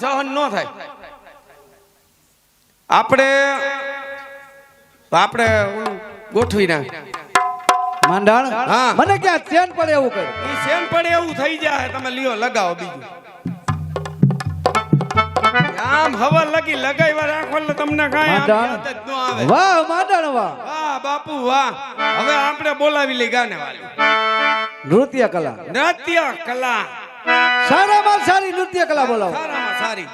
સહન ન થાય. આપણે આપણે ગોઠવી ના માંડાણ? હા. મને ક્યાં ચેન પડે એવું કર ઈ ચેન પડે એવું થઈ જાય. તમે લ્યો લગાવો બીજું. આમ હવા લગી લગાવ્યા રાખો એટલે તમને કાંઈ યાદ જ ન આવે. વાહ માંડાણ વાહ. વાહ બાપુ વાહ. હવે આપણે બોલાવી લઈ ગાને વાળી નૃત્ય કલા. નૃત્ય કલા. સારામાં સારી નૃત્ય કલા બોલાવો. સારી.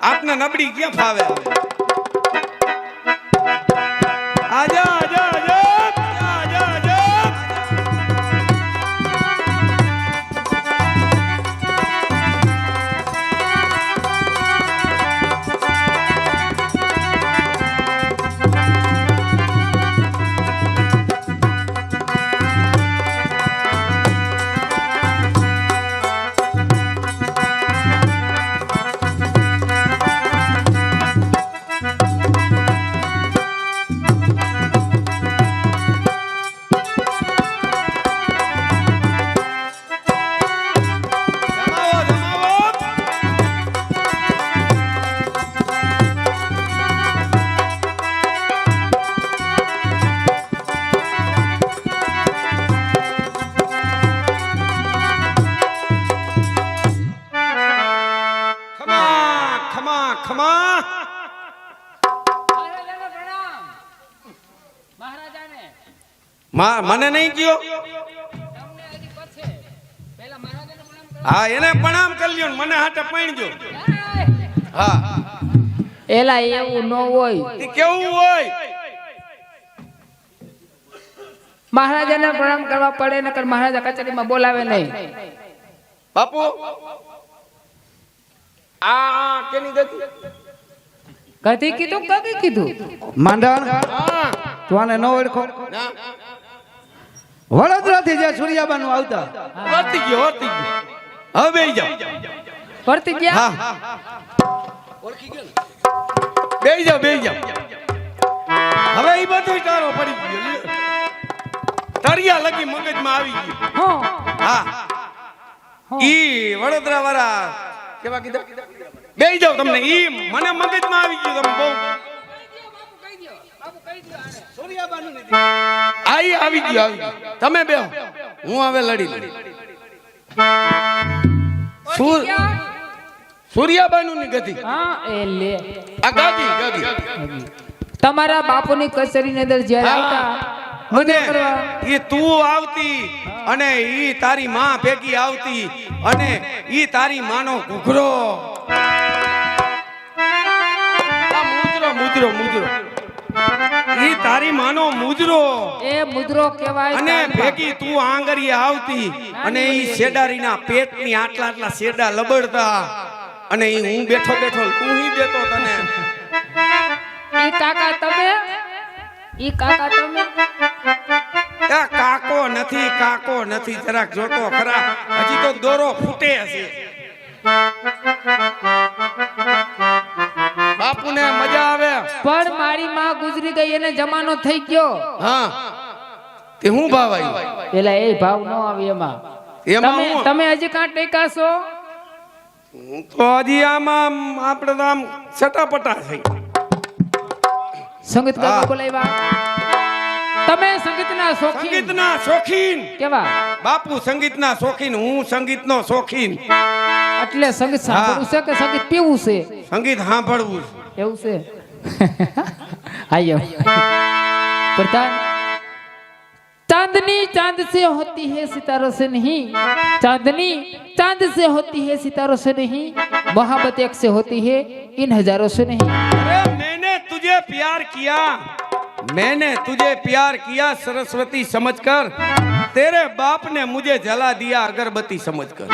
આપને નબળી ક્યાં ફાવે? આજા. મને નહીં કયો. હા એને પ્રણામ કરી લ્યો ને મને હાટે પૈણજો હા. એલા એવું ન હોય. કેવું હોય? મહારાજાને પ્રણામ કરવા પડે નકર મહારાજા કચેરીમાં બોલાવે નહીં. બાપુ આ કેની ગતિ? ગતિ કીધું કગી કીધું? માંડાણ હા. તું આને ન ઓળખો. ના. વડોદરાથી જે સૂર્યાબાનું આવતા. વર્તી ગયો વર્તી ગયો. હવે બેહી જાઓ. વર્તી ગયા હા બેહી જાઓ બેહી જાઓ. હવે એ બધું તારો પડી ગયો તરિયા લગી મગજમાં આવી ગયું. હા. હા. ઈ વડોદરા વાળા કેવા કીધા? બેહી જાઓ તમને. ઈ મને મગજમાં આવી ગયું તમે બહુ આઈ આવી ગયો આવી તમે બે હું હવે લડી લડી. સૂર સૂર્યાબાનું ની ગતિ. હા એ લે. આ ગાદી ગાદી. તમારા બાપુની કચેરીની અંદર જ્યારે આવતા અને એ તું આવતી અને ઈ તારી માં ભેગી આવતી અને ઈ તારી માનો ઘૂઘરો. મુજરો મુજરો તારી માનો મુજરો. એ મુદ્રો કહેવાય અને ભેગી તું આંગરી આવતી. અને એ શેડારીના પેટની આટલા આટલા શેડા લબડતા. અને એ હું બેઠો બેઠો તું હી દેતો તને. ઈ કાકા તમે? ઈ કાકા તમે? એ કાકો નથી કાકો નથી. જરાક જોતો ખરા. હજી તો દોરો ફૂટે હશે. મારી માં ગુજરી ગઈ એને જમાનો થઈ ગયો. હા. તે હું ભાવ આવ્યો પેલા એ ભાવ ન આવે એમાં. એમાં તમે હજી કાં ટેકા છો? હું તો હજી આમાં આપણે આમ સટાપટા થઈ. સંગીત ગાવા બોલાવ્યા? તમે સંગીતના શોખીન. સંગીતના શોખીન. કેવા? બાપુ સંગીતના શોખીન હું સંગીતનો શોખીન. એટલે સંગીત સાંભળવું છે કે સંગીત પીવું છે? સંગીત સાંભળવું એવું છે? प्रधान चांदनी चाँद से होती है सितारों से नहीं। चांदनी चाँद से होती है सितारों से नहीं। मोहब्बत एक से होती है, इन हज़ारों से नहीं। अरे, मैंने तुझे प्यार किया। मैंने तुझे प्यार किया सरस्वती समझकर। तेरे बाप ने मुझे जला दिया अगरबत्ती समझकर।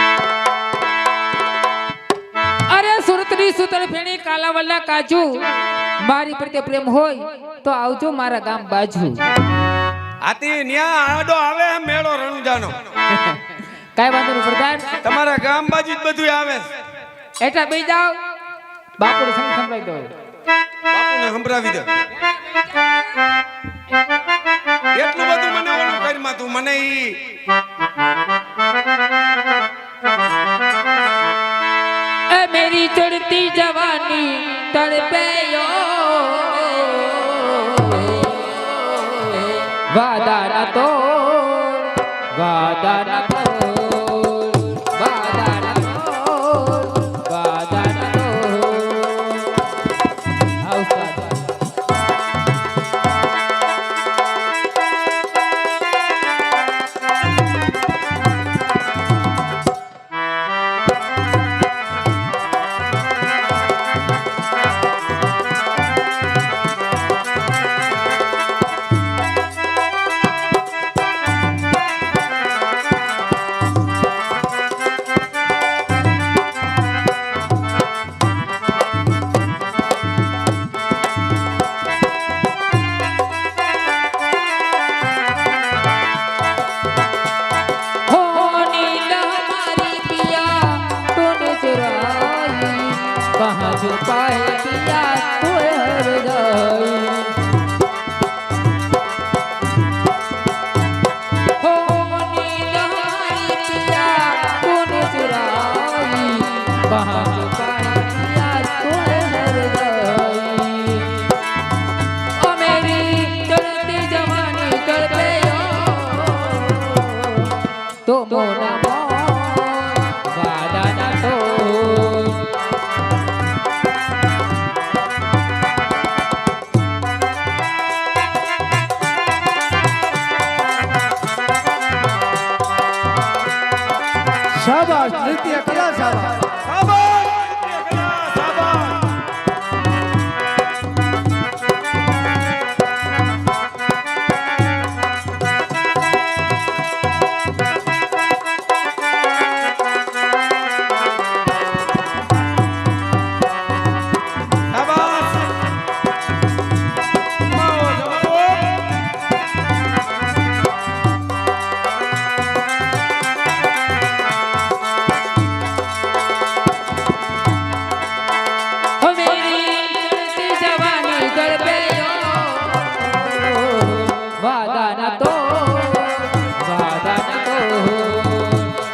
અરે સુરતની સુતળ ફેણી કાલાવલના કાજુ. મારી પ્રત્યે પ્રેમ હોય તો આવજો મારા ગામ બાજુ. આતી ન્યા આડો આવે મેળો રણુજાનો. કાંઈ વાંધો નહીં પ્રધાન. તમારા ગામ બાજુ જ બધું આવે. એટલા બે જાઓ. બાપુને સંગ સંભળાવી દો. બાપુને સંભળાવી દે. એટલું બધું મને ઓલું કરીમાં તું મને ઈ ચડતી ચડતી જવાની તડપે વાદારા તો વાદારા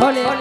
ole, ole.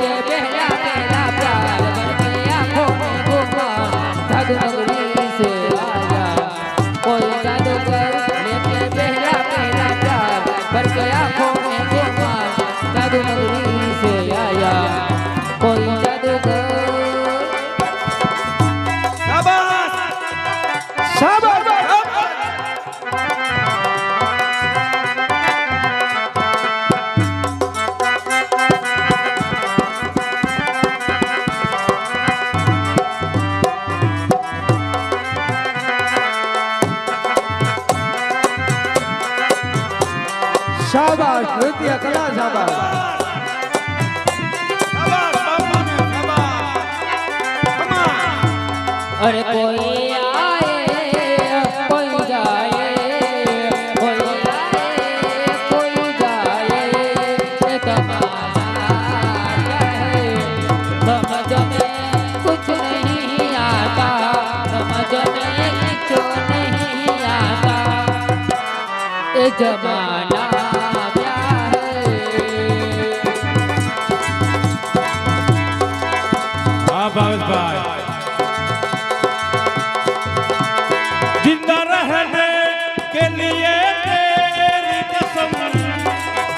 भाई जिंदा रहने के लिए तेरी कसम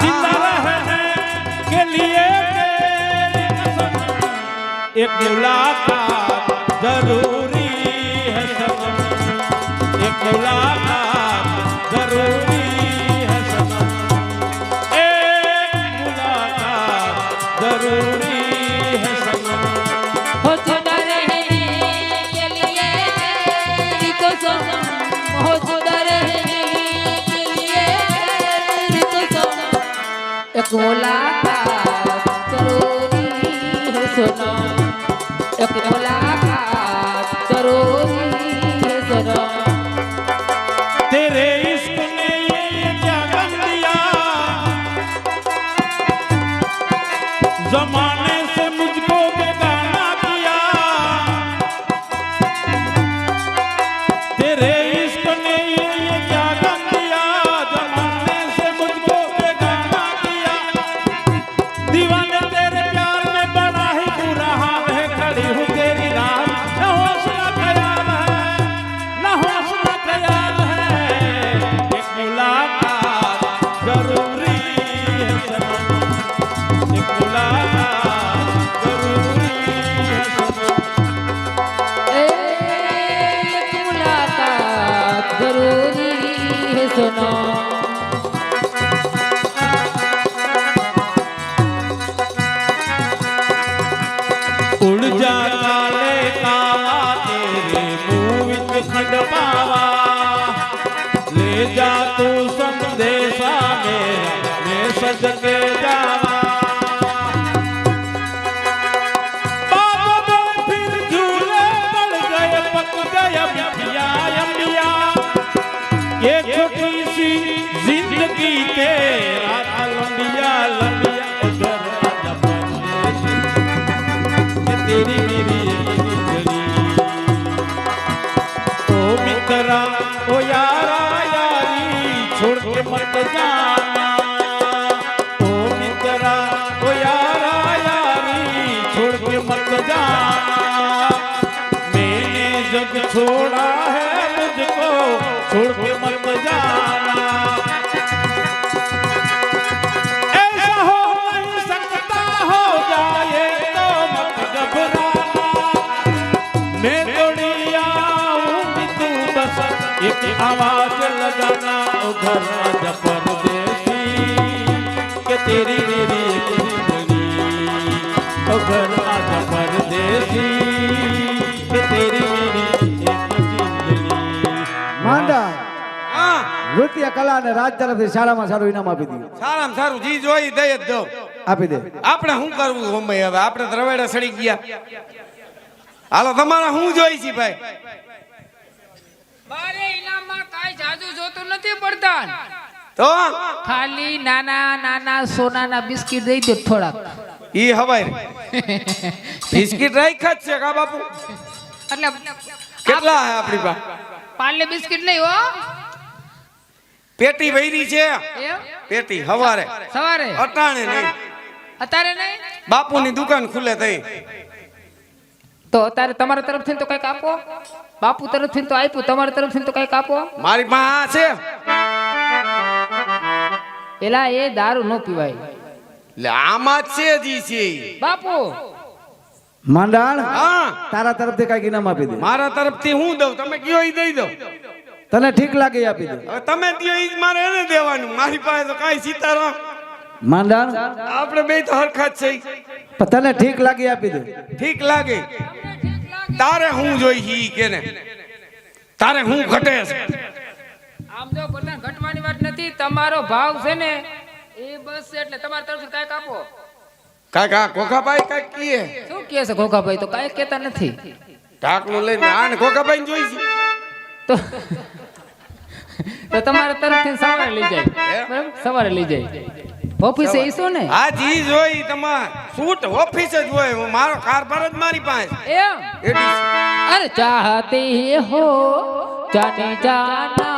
जिंदा रहने के लिए तेरी कसम एक मुलाकात जरूरी है सनम एक मुलाकात जरूरी है सनम एक मुलाकात जरूरी सोला था सोना મહારાજ પરદેશી કે નૃત્ય કલા અને રાજ તરફથી સારામાં સારું ઇનામ આપી દીધું. સારામાં સારું જી જોઈ દઈએ જ દો આપી દે. આપણે શું કરવું હોમભાઈ હવે? આપણે ત્રવેડા સડી ગયા. હાલો તમારા શું જોઈ છે ભાઈ? મારે ઇનામમાં કાઈ જાજુ જોતું નથી પડતા. તો? ખાલી નાના નાના સોનાના બિસ્કિટ દઈ દો થોડાક. ઈ હવાય બિસ્કિટ રાખ્યા જ છે કા બાપુ? એટલે કેટલા હે આપણી પાસે? પાર્લે બિસ્કિટ નહીં હો. પેટી વૈરી છે. પેટી હવારે. સવારે. અટાણે નહીં. અત્યારે નહીં? બાપુની દુકાન ખુલે તઈ. તો અત્યારે તમારા તરફથી તો કંઈક આપો. બાપુ તરફથી તો આપ્યું તમારા તરફથી તો કંઈક આપો. મારી પાસે એલા એ દારૂ ન પીવાય. એટલે આમાં જ છે જી છે. બાપુ! માંડાણ હા. તારા તરફથી કંઈક ઇનામ આપી દે. મારા તરફથી હું દઉં? તમે કયો ઈ દઈ દો. તને ઠીક લાગે એ આપી દે. હવે તમે દો ઈ મારે એને દેવાનું. મારી પાસે તો કાંઈ સીતારો માંડાણ આપણે બે તો હરખા જ છે. પણ તને ઠીક લાગે આપી દે. ઠીક લાગે. તારે હું જોઈ કે ને તારે હું ઘટે છે? આમ જો બધા ઘટવાની વાત નથી તમારો ભાવ છે ને એ બસ છે એટલે તમારા તરફથી કાંઈક આપો. કાંઈક આ કોકાભાઈ કાંઈક કીએ. શું કહે છે ઘોઘાભાઈ? તો કાંઈ કહેતા નથી. ઢાકણું લઈને આને કોકાભાઈ જોઈ છે. તો તો તમારા તરફથી સવારે લઈ જાય. સવારે લઈ જાય. ઓફિસે ઈસો શું ને? આ જી જોઈ તમાર સૂટ ઓફિસ જ હોય. હું મારો કારભાર જ મારી પાસે. એમ. અરે ચાહતી હો જાને જાના.